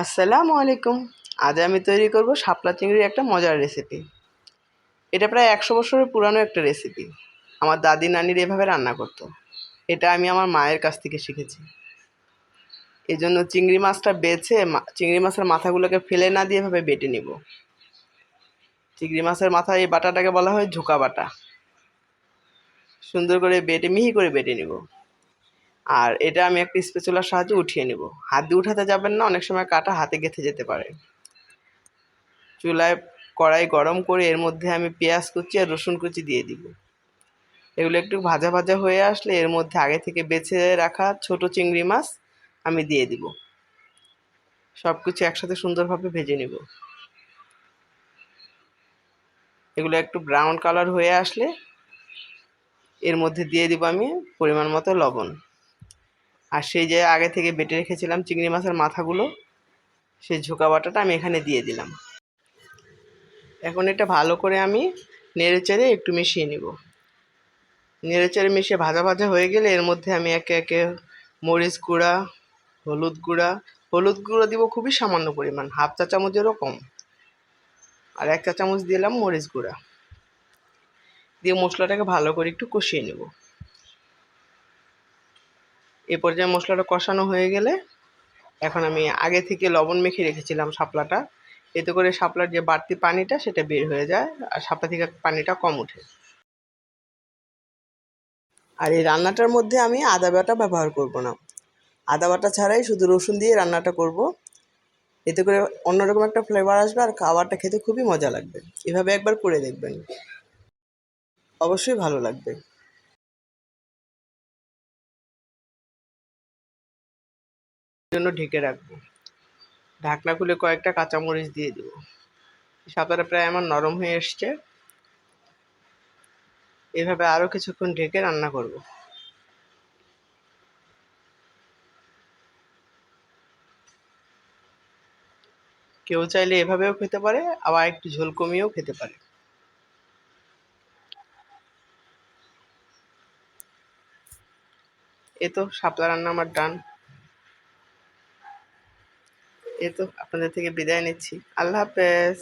আসসালামু আলাইকুম। আজ আমি তৈরি করব শাপলা চিংড়ির একটা মজার রেসিপি এটা প্রায় একশো বছরের পুরানো একটা রেসিপি আমার দাদি, নানির এভাবে রান্না করতো। এটা আমি আমার মায়ের কাছ থেকে শিখেছি। এই জন্য চিংড়ি মাছটা বেছে চিংড়ি মাছের মাথাগুলোকে ফেলে না দিয়ে এভাবে বেটে নিব। চিংড়ি মাছের মাথা এই বাটাটাকে বলা হয় ঝোকা বাটা। সুন্দর করে বেটে, মিহি করে বেটে নিব। আর এটা আমি একটা স্পেচুলার সাহায্যে উঠিয়ে নেব। হাত দিয়ে উঠাতে যাবেন না, অনেক সময় কাটা হাতে গেঁথে যেতে পারে। চুলায় কড়াই গরম করে এর মধ্যে আমি পেঁয়াজ কুচি আর রসুন কুচি দিয়ে দিব। এগুলো একটু ভাজা ভাজা হয়ে আসলে এর মধ্যে আগে থেকে বেছে রাখা ছোট চিংড়ি মাছ আমি দিয়ে দিব। সব কিছু একসাথে সুন্দরভাবে ভেজে নিব। এগুলো একটু ব্রাউন কালার হয়ে আসলে এর মধ্যে দিয়ে দিব আমি পরিমাণ মতো লবণ। আর সেই যে আগে থেকে বেটে রেখেছিলাম চিংড়ি মাছের মাথাগুলো, সেই ঝোঁকা বাটাটা আমি এখানে দিয়ে দিলাম। এখন এটা ভালো করে আমি নেড়ে চেড়ে একটু মিশিয়ে নিব। নেড়ে চেড়ে মিশিয়ে ভাজা ভাজা হয়ে গেলে এর মধ্যে আমি একে একে মরিচ গুঁড়া, হলুদ গুঁড়া, হলুদ গুঁড়ো দিব খুবই সামান্য পরিমাণ, হাফ চা চামচেরও কম। আর এক চা চামচ দিলাম মরিচ গুঁড়া। দিয়ে মশলাটাকে ভালো করে একটু কষিয়ে নেব। এ পর্যায়ে মশলাটা কষানো হয়ে গেলে এখন আমি আগে থেকে লবণ মেখে রেখেছিলাম শাপলাটা। এতে করে শাপলার যে বাড়তি পানিটা সেটা বের হয়ে যায় আর শাপলা থেকে পানিটা কম ওঠে। আর এই রান্নাটার মধ্যে আমি আদা বাটা ব্যবহার করব না। আদা বাটা ছাড়াই শুধু রসুন দিয়ে রান্নাটা করব। এতে করে অন্যরকম একটা ফ্লেভার আসবে আর খাবারটা খেতে খুবই মজা লাগবে। এভাবে একবার করে দেখবেন। অবশ্যই ভালো লাগবে। জন্য ঢেকে রাখব। ঢাকনা খুলে কয়েকটা কাঁচামরিচ দিয়ে দেবো। সাঁতারে প্রায় আমার নরম হয়ে এসছে। এভাবে আরও কিছুক্ষণ ঢেকে রান্না করব। কেউ চাইলে এভাবেও খেতে পারে, আবার একটু ঝোল কমিয়েও খেতে পারে। এ তো শাপলা রান্না আমার ডান। এ তো আপনাদের থেকে বিদায় নিচ্ছি। আল্লাহ হাফেজ।